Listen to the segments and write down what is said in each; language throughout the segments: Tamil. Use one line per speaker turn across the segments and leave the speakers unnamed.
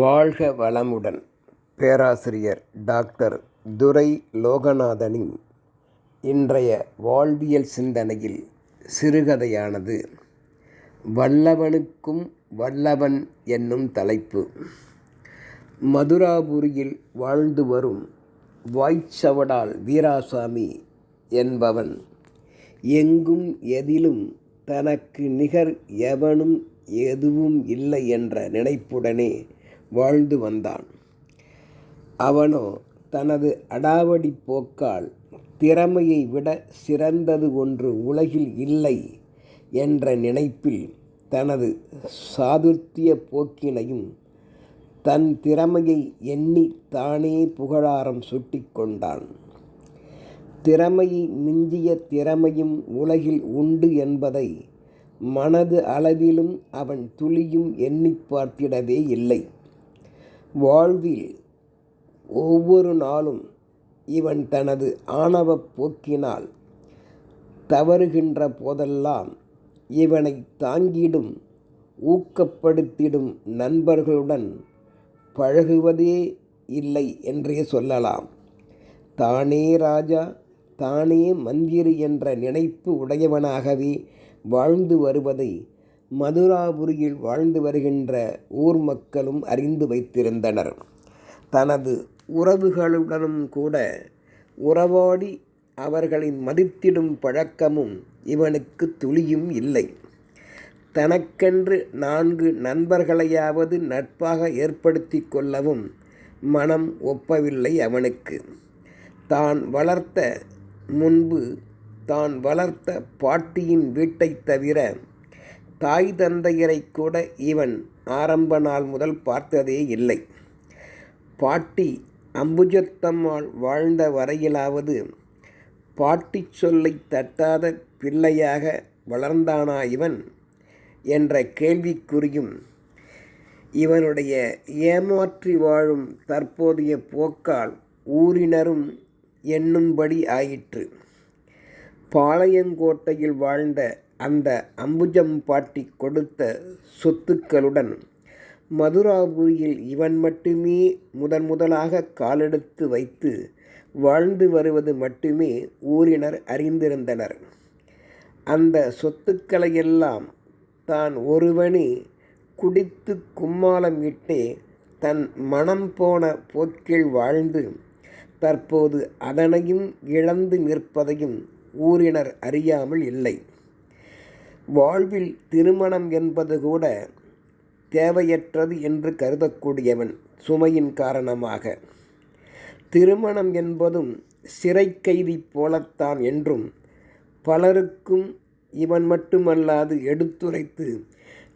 வாழ்க வளமுடன். பேராசிரியர் டாக்டர் துரை லோகநாதனின் இன்றைய வாழ்வியல் சிந்தனையில் சிறுகதையானது வல்லவனுக்கும் வல்லவன் என்னும் தலைப்பு. மதுராபுரியில் வாழ்ந்து வரும் வாய்ச்சவடால் வீராசாமி என்பவன் எங்கும் எதிலும் தனக்கு நிகர் எவனும் எதுவும் இல்லை என்ற நினைப்புடனே வாழ்ந்து வந்தான். அவனோ தனது அடாவடி போக்கால் திறமையை விட சிறந்தது ஒன்று உலகில் இல்லை என்ற நினைப்பில் தனது சாதுர்த்திய போக்கினையும் தன் திறமையை எண்ணி தானே புகழாரம் சுட்டிக்கொண்டான் திறமையை மிஞ்சிய திறமையும் உலகில் உண்டு என்பதை மனது அளவிலும் அவன் துளியும் எண்ணி பார்த்திடவே இல்லை. வாழ்வில் ஒவ்வொரு நாளும் இவன் தனது ஆணவப் போக்கினால் தவறுகின்ற போதெல்லாம் இவனை தாங்கிடும் ஊக்கப்படுத்திடும் நண்பர்களுடன் பழகுவதே இல்லை என்றே சொல்லலாம். தானே ராஜா தானே மந்திரி என்ற நினைப்பு உடையவனாகவே வாழ்ந்து வருவதை மதுராபுரியில் வாழ்ந்து வருகின்ற ஊர் மக்களும் அறிந்து வைத்திருந்தனர். தனது உறவுகளுடனும் கூட உறவாடி அவர்களை மதித்திடும் பழக்கமும் இவனுக்கு துளியும் இல்லை. தனக்கென்று நான்கு நண்பர்களையாவது நட்பாக ஏற்படுத்தி கொள்ளவும் மனம் ஒப்பவில்லை அவனுக்கு. தான் வளர்த்த முன்பு தான் வளர்த்த பாட்டியின் வீட்டைத் தவிர தாய் தந்தையரை கூட இவன் ஆரம்ப நாள் முதல் பார்த்ததே இல்லை. பாட்டி அம்புஜத்தம்மாள் வாழ்ந்த வரையிலாவது பாட்டி சொல்லை தட்டாத பிள்ளையாக வளர்ந்தானா இவன்? என்ற கேள்விக்குறியும் இவனுடைய ஏமாற்றி வாழும் தற்போதைய போக்கால் ஊரினரும் எண்ணும்படி ஆயிற்று. பாளையங்கோட்டையில் வாழ்ந்த அந்த அம்புஜம் பாட்டி கொடுத்த சொத்துக்களுடன் மதுராபுரியில் இவன் மட்டுமே முதன் முதலாக காலெடுத்து வைத்து வாழ்ந்து வருவது மட்டுமே ஊரினர் அறிந்திருந்தனர். அந்த சொத்துக்களையெல்லாம் தான் ஒருவனே குடித்து கும்மாளம் இட்டே தன் மனம் போன போக்கில் வாழ்ந்து தற்போது அதனையும் இழந்து நிற்பதையும் ஊரினர் அறியாமல் இல்லை. வாழ்வில் திருமணம் என்பது கூட தேவையற்றது என்று கருதக்கூடியவன் சுமையின் காரணமாக. திருமணம் என்பதும் சிறை கைதி போலத்தான் என்றும் பலருக்கும் இவன் மட்டுமல்லாது எடுத்துரைத்து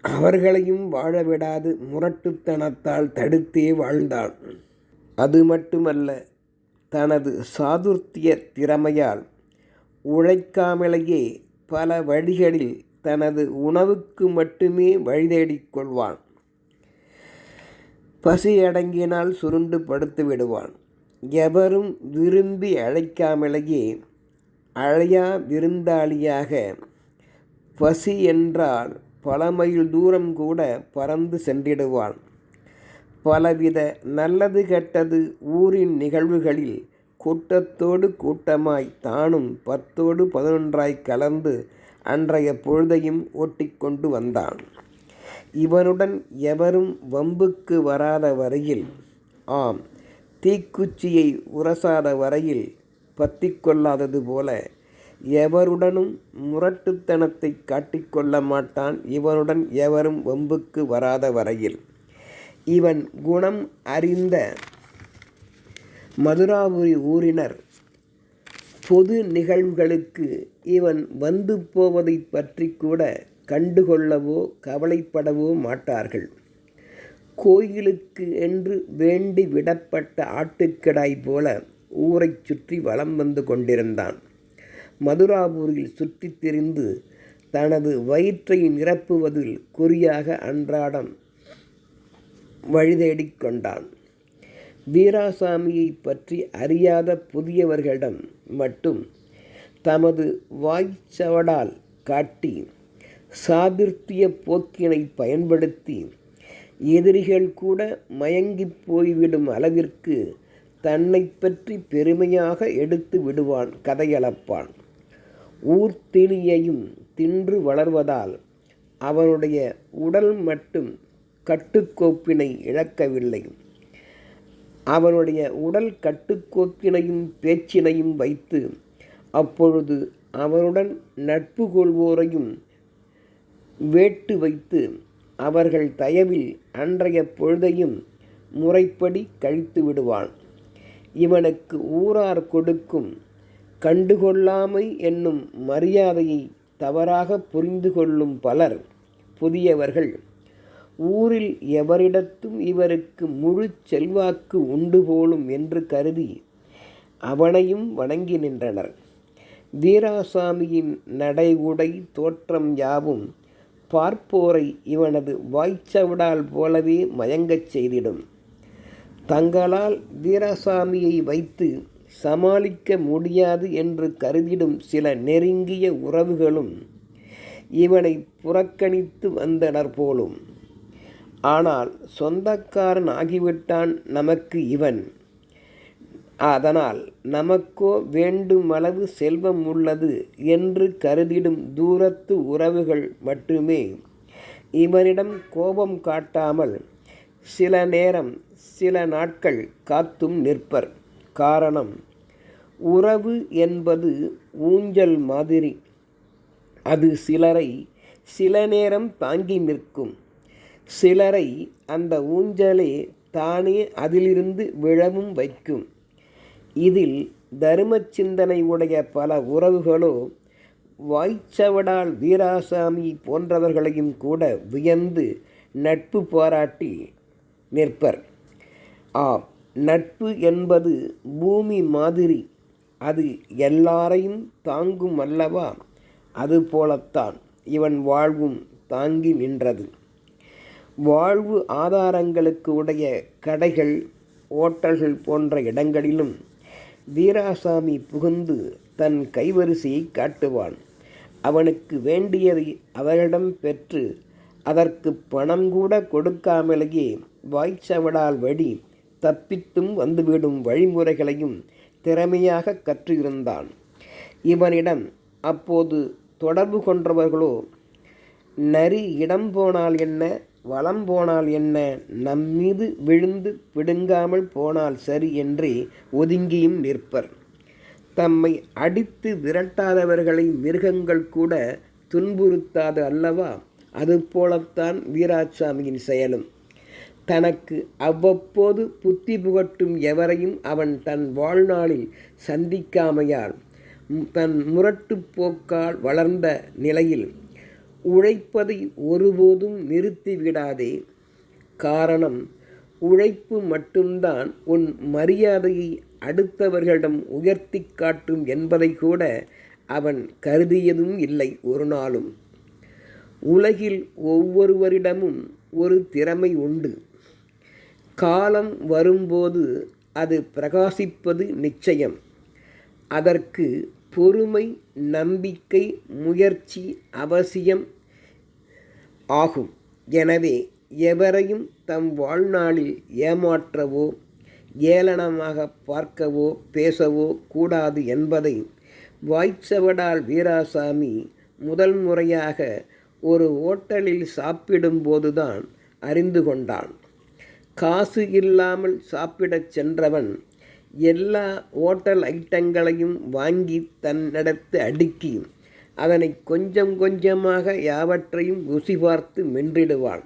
அவர்களையும் வாழவிடாது முரட்டுத்தனத்தால் தடுத்தே வாழ்ந்தான் அது மட்டுமல்ல தனது சாதுர்த்திய திறமையால் உழைக்காமலேயே பல வழிகளில் தனது உணவுக்கு மட்டுமே வழிதேடிக் கொள்வான். பசி அடங்கினால் சுருண்டு படுத்து விடுவான். எவரும் விரும்பி அழைக்காமலேயே அழையா விருந்தாளியாக பசி என்றால் பல மைல் தூரம் கூட பறந்து சென்றிடுவான். பலவித நல்லது கெட்டது ஊரின் நிகழ்வுகளில் கூட்டத்தோடு கூட்டமாய் தானும் பத்தோடு பதினொன்றாய் கலந்து அன்றைய பொழுதையும் ஓட்டிக்கொண்டு வந்தான். இவனுடன் எவரும் வம்புக்கு வராத வரையில் ஆம் தீக்குச்சியை உரசாத வரையில் பத்தி கொள்ளாதது போல எவருடனும் முரட்டுத்தனத்தை காட்டிக்கொள்ள மாட்டான் இவனுடன் எவரும் வம்புக்கு வராத வரையில். இவன் குணம் அறிந்த மதுராபுரி ஊரினர் பொது நிகழ்வுகளுக்கு இவன் வந்து போவதை பற்றி கூட கண்டுகொள்ளவோ கவலைப்படவோ மாட்டார்கள். கோயிலுக்கு என்று வேண்டி விடப்பட்ட ஆட்டுக்கிடாய் போல ஊரைச் சுற்றி வலம் வந்து கொண்டிருந்தான். மதுராபூரில் சுற்றித் திரிந்து தனது வயிற்றை நிரப்புவதில் குறியாக அன்றாடம் வழிதேடிக் கொண்டான். வீராசாமியை பற்றி அறியாத புதியவர்களிடம் மட்டும் தமது வாய்ச்சவடால் காட்டி சாதிர்த்திய போக்கினை பயன்படுத்தி எதிரிகள் கூட மயங்கிப் போய்விடும் அளவிற்கு தன்னை பற்றி பெருமையாக எடுத்து விடுவான் கதையளப்பான். ஊர்த்திணியையும் தின்று வளர்வதால் அவனுடைய உடல் மட்டும் கட்டுக்கோப்பினை இழக்கவில்லை. அவனுடைய உடல் கட்டுக்கோப்பினையும் பேச்சினையும் வைத்து அப்பொழுது அவனுடன் நட்பு கொள்வோரையும் வேட்டு வைத்து அவர்கள் தயவில் அன்றைய பொழுதையும் முறைப்படி கழித்து விடுவான். இவனுக்கு ஊரார் கொடுக்கும் கண்டுகொள்ளாமை என்னும் மரியாதையை தவறாக புரிந்து கொள்ளும் பலர் புதியவர்கள். ஊரில் எவரிடத்தும் இவருக்கு முழு செல்வாக்கு உண்டு போலும் என்று கருதி அவனையும் வணங்கி நின்றனர். வீராசாமியின் நடை உடை தோற்றம் யாவும் பார்ப்போரை இவனது வாய்ச்சவிடால் போலவே மயங்கச் செய்திடும். தங்களால் வீராசாமியை வைத்து சமாளிக்க முடியாது என்று கருதிடும் சில நெருங்கிய உறவுகளும் இவனை புறக்கணித்து வந்தனர் போலும். ஆனால் சொந்தக்காரன் ஆகிவிட்டான் நமக்கு இவன். அதனால் நமக்கோ வேண்டுமளவு செல்வம் உள்ளது என்று கருதிடும் தூரத்து உறவுகள் மட்டுமே. இவனிடம் கோபம் காட்டாமல் சில நேரம் சில நாட்கள் காத்தும் நிற்பர். காரணம் உறவு என்பது ஊஞ்சல் மாதிரி. அது சிலரை சில நேரம் தாங்கி நிற்கும். சிலரை அந்த ஊஞ்சலே தானே அதிலிருந்து விழவும் வைக்கும். இதில் தரும சிந்தனை உடைய பல உறவுகளோ வாய்ச்சவடால் வீராசாமி போன்றவர்களையும் கூட வியந்து நட்பு பாராட்டி நிற்பர். ஆம் நட்பு என்பது பூமி மாதிரி அது எல்லாரையும் தாங்கும் அல்லவா? அதுபோலத்தான் இவன் வாழ்வும் தாங்கி நின்றது. வாழ்வு ஆதாரங்களுக்கு உடைய கடைகள் ஓட்டல்கள் போன்ற இடங்களிலும் வீராசாமி புகுந்து தன் கைவரிசையை காட்டுவான். அவனுக்கு வேண்டியதை அவரிடம் பெற்று அதற்கு பணம் கூட கொடுக்காமலேயே வாய்ச்சவடால் வழி தப்பித்தும் வந்துவிடும் வழிமுறைகளையும் திறமையாக கற்றிருந்தான். இவனிடம் அப்போது தொடர்பு கொண்டவர்களோ நரி இடம் போனால் என்ன? வளம் போனால் என்ன? நம்மீது விழுந்து பிடுங்காமல் போனால் சரி என்றே ஒதுங்கியும் நிற்பர். தம்மை அடித்து விரட்டாதவர்களை மிருகங்கள் கூட துன்புறுத்தாது அல்லவா? அதுபோலத்தான் வீராசாமியின் செயலும். தனக்கு அவ்வப்போது புத்தி புகட்டும் எவரையும் அவன் தன் வாழ்நாளில் சந்திக்காமையால் தன் முரட்டு போக்கால் வளர்ந்த நிலையில் உழைப்பதை ஒருபோதும் நிறுத்திவிடாதே. காரணம் உழைப்பு மட்டும்தான் உன் மரியாதையை அடுத்தவர்களிடம் உயர்த்தி காட்டும் என்பதை கூட அவன் கருதியதும் இல்லை ஒரு நாளும். உலகில் ஒவ்வொருவரிடமும் ஒரு திறமை உண்டு. காலம் வரும்போது அது பிரகாசிப்பது நிச்சயம். அதற்கு பொறுமை நம்பிக்கை முயற்சி அவசியம் ஆகும். எனவே எவரையும் தம் வாழ்நாளில் ஏமாற்றவோ ஏளனமாக பார்க்கவோ பேசவோ கூடாது என்பதை வாய்ச்சவடால் வீராசாமி முதல் முறையாக ஒரு ஓட்டலில் சாப்பிடும்போதுதான் அறிந்து கொண்டான். காசு இல்லாமல் சாப்பிடச் சென்றவன் எல்லா ஓட்டல் ஐட்டங்களையும் வாங்கி தன்னிடத்து அடுக்கி அதனை கொஞ்சம் கொஞ்சமாக யாவற்றையும் ருசி பார்த்து மென்றிடுவான்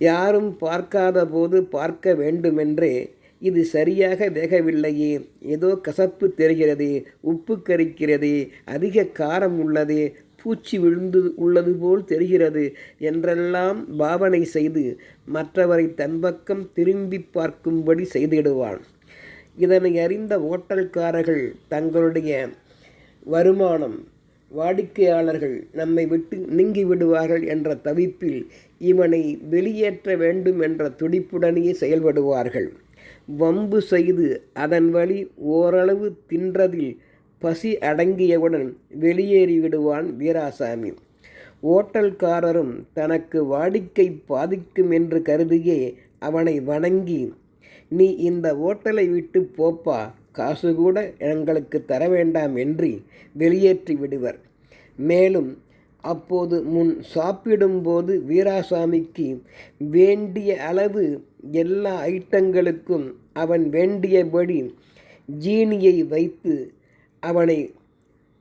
யாரும் பார்க்காத போது பார்க்க வேண்டுமென்றே இது சரியாக வேகவில்லையே ஏதோ கசப்பு தெரிகிறது உப்பு கரிக்கிறதே அதிக காரம் உள்ளதே பூச்சி விழுந்து உள்ளது போல் தெரிகிறது என்றெல்லாம் பாவனை செய்து மற்றவரை தன் பக்கம் திரும்பி பார்க்கும்படி செய்திடுவான் இதனை அறிந்த ஓட்டல்காரர்கள் தங்களுடைய வருமானம் வாடிக்கையாளர்கள் நம்மை விட்டு நீங்கி விடுவார்கள் என்ற தவிப்பில் இவனை வெளியேற்ற வேண்டும் என்ற துடிப்புடனே செயல்படுவார்கள். வம்பு செய்து அதன் வழி ஓரளவு தின்றதில் பசி அடங்கியவுடன் வெளியேறிவிடுவான் வீராசாமி. ஓட்டல்காரரும் தனக்கு வாடிக்கை பாதிக்கும் என்று கருதியே அவனை வணங்கி நீ இந்த ஓட்டலை விட்டு போப்பா. காசு கூட எங்களுக்கு தர வேண்டாம் என்று வெளியேற்றி விடுவர். மேலும் அப்போது முன் சாப்பிடும்போது வீராசாமிக்கு வேண்டிய அளவு எல்லா ஐட்டங்களுக்கும் அவன் வேண்டியபடி ஜீனியை வைத்து அவனை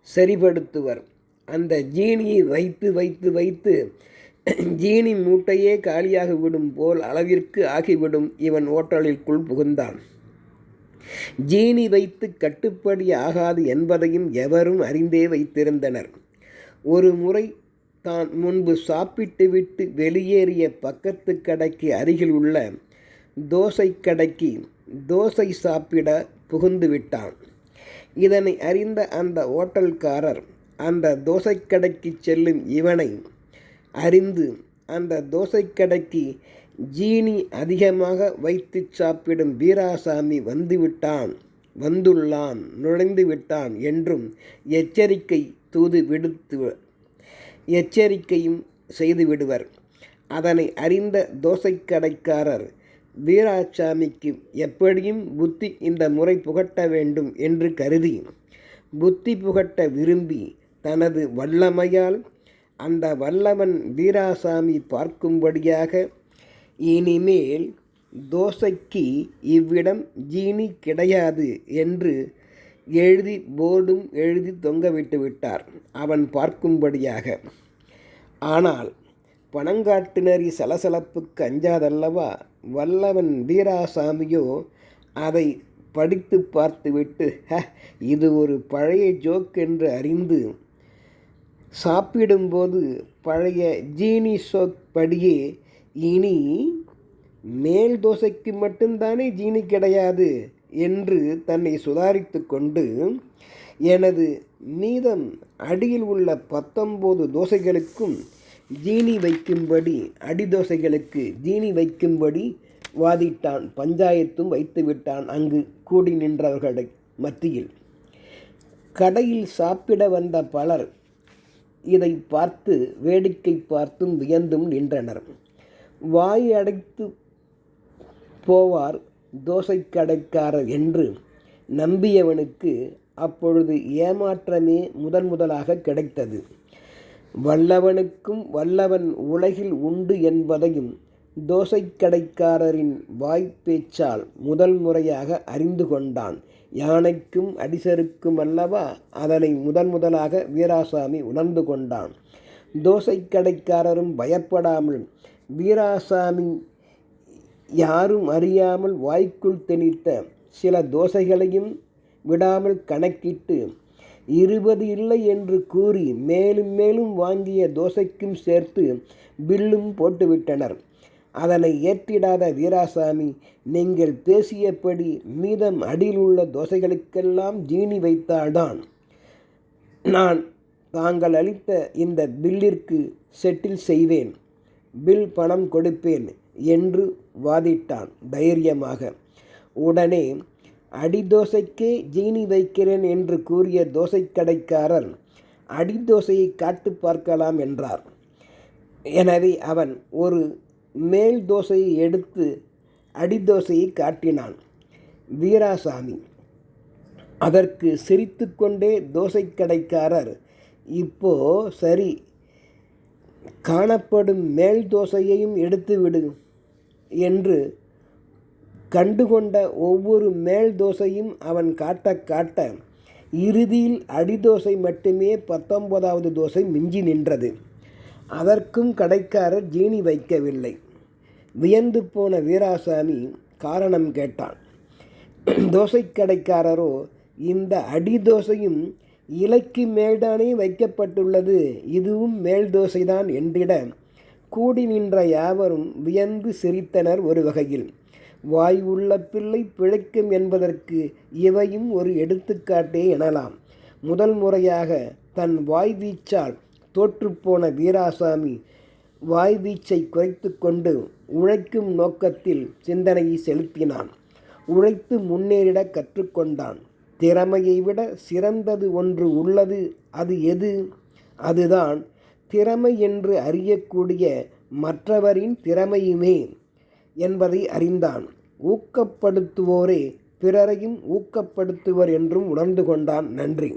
சரிபடுத்துவர் அந்த ஜீனியை வைத்து வைத்து வைத்து ஜீனி மூட்டையே காலியாகிவிடும் போல் அளவிற்கு ஆகிவிடும் இவன் ஓட்டலிற்குள் புகுந்தான். ஜீனி வைத்து கட்டுப்படி ஆகாது என்பதையும் எவரும் அறிந்தே வைத்திருந்தனர். ஒரு முறை தான் முன்பு சாப்பிட்டுவிட்டு வெளியேறிய பக்கத்து கடைக்கு அருகில் உள்ள தோசை கடைக்கு தோசை சாப்பிட புகுந்து விட்டான். இதனை அறிந்த அந்த ஓட்டல்காரர் அந்த தோசைக்கடைக்கு செல்லும் இவனை அறிந்து அந்த தோசைக்கடைக்கு ஜீனி அதிகமாக வைத்து சாப்பிடும் வீராசாமி வந்துவிட்டான். வந்துள்ளான் நுழைந்து விட்டான் என்றும் எச்சரிக்கை தூது விடுத்து எச்சரிக்கையும் செய்து விடுவர். அதனை அறிந்த தோசைக்கடைக்காரர் வீராசாமிக்கு எப்படியும் புத்தி இந்த முறை புகட்ட வேண்டும் என்று கருதி புத்தி புகட்ட விரும்பி தனது வல்லமையால் அந்த வல்லவன் வீராசாமி பார்க்கும்படியாக இனிமேல் தோசைக்கு இவ்விடம் ஜீனி கிடையாது என்று எழுதி போர்டும் எழுதி தொங்கவிட்டு விட்டார் அவன் பார்க்கும்படியாக. ஆனால் பணங்காட்டினரி சலசலப்புக்கு அஞ்சாதல்லவா வல்லவன் வீராசாமியோ அதை படித்து பார்த்துவிட்டு ஹ இது ஒரு பழைய ஜோக் என்று அறிந்து சாப்பிடும்போது பழைய ஜீனி சோத் படியே இனி மேல் தோசைக்கு மட்டும்தானே ஜீனி கிடையாது என்று தன்னை சுதாரித்து கொண்டு எனது மீதம் அடியில் உள்ள பத்தொம்போது தோசைகளுக்கும் ஜீனி வைக்கும்படி அடிதோசைகளுக்கு ஜீனி வைக்கும்படி வாதிட்டான். பஞ்சாயத்தும் வைத்து விட்டான். அங்கு கூடி நின்றவர்களை மத்தியில். கடையில் சாப்பிட வந்த பலர் இதை பார்த்து வேடிக்கை பார்த்தும் வியந்தும் நின்றனர். வாய் அடைத்து போவார் தோசை கடைக்காரர் என்று நம்பியவனுக்கு அப்பொழுது ஏமாற்றமே முதன் முதலாக கிடைத்தது. வல்லவனுக்கும் வல்லவன் உலகில் உண்டு என்பதையும் தோசைக்கடைக்காரரின் வாய்ப்பேச்சால் முதல் முறையாக அறிந்து கொண்டான். யானைக்கும் அடிசருக்கும் அல்லவா? அதனை முதன் முதலாக வீராசாமி உணர்ந்து கொண்டான். தோசைக்கடைக்காரரும் பயப்படாமல் வீராசாமி யாரும் அறியாமல் வாய்க்குள் திணித்த சில தோசைகளையும் விடாமல் கணக்கிட்டு இருபது இல்லை என்று கூறி மேலும் மேலும் வாங்கிய தோசைக்கும் சேர்த்து பில்லும் போட்டுவிட்டனர். அதனை ஏற்றிடாத வீராசாமி நீங்கள் பேசியபடி மீதம் அடியில் உள்ள தோசைகளுக்கெல்லாம் ஜீனி வைத்தால்தான். நான் தாங்கள் அளித்த இந்த பில்லிற்கு செட்டில் செய்வேன். பில் பணம் கொடுப்பேன் என்று வாதிட்டான் தைரியமாக. உடனே அடிதோசைக்கே ஜீனி வைக்கிறேன் என்று கூறிய தோசைக்கடைக்காரர் அடிதோசையை காட்டு பார்க்கலாம் என்றார். எனவே அவன் ஒரு மேல் தோசையை எடுத்து அடிதோசையை காட்டினான். வீராசாமி. அதற்கு சிரித்து கொண்டே தோசை கடைக்காரர் இப்போ சரி காணப்படும் மேல் தோசையையும் எடுத்து விடு என்று கண்டுகொண்ட ஒவ்வொரு மேல் தோசையும் அவன் காட்ட காட்ட இறுதியில் அடிதோசை மட்டுமே பத்தொன்பதாவது தோசை மிஞ்சி நின்றது. அதற்கும் கடைக்காரர் ஜீனி வைக்கவில்லை. வியந்து போன வீராசாமி காரணம் கேட்டான். தோசைக்கடைக்காரரோ இந்த அடி தோசையும் இலைக்கு மேல்தானே வைக்கப்பட்டுள்ளது இதுவும் மேல் தோசைதான் என்றிட கூடி நின்ற யாவரும் வியந்து சிரித்தனர் ஒரு வகையில். வாய் உள்ள பிள்ளை பிழைக்கும் என்பதற்கு இவையும் ஒரு எடுத்துக்காட்டே எனலாம். முதல் முறையாக தன் வாய் வீச்சால் தோற்றுப்போன வீராசாமி வாய் வீச்சை குறைத்து கொண்டு உழைக்கும் நோக்கத்தில் சிந்தனையை செலுத்தினான். உழைத்து முன்னேறிட கற்றுக்கொண்டான். திறமையை விட சிறந்தது ஒன்று உள்ளது. அது எது? அதுதான் திறமை என்று அறியக்கூடிய மற்றவரின் திறமையுமே என்பதை அறிந்தான். ஊக்கப்படுத்துவோரே பிறரையும் ஊக்கப்படுத்துவர் என்றும் உணர்ந்து கொண்டான் நன்றி.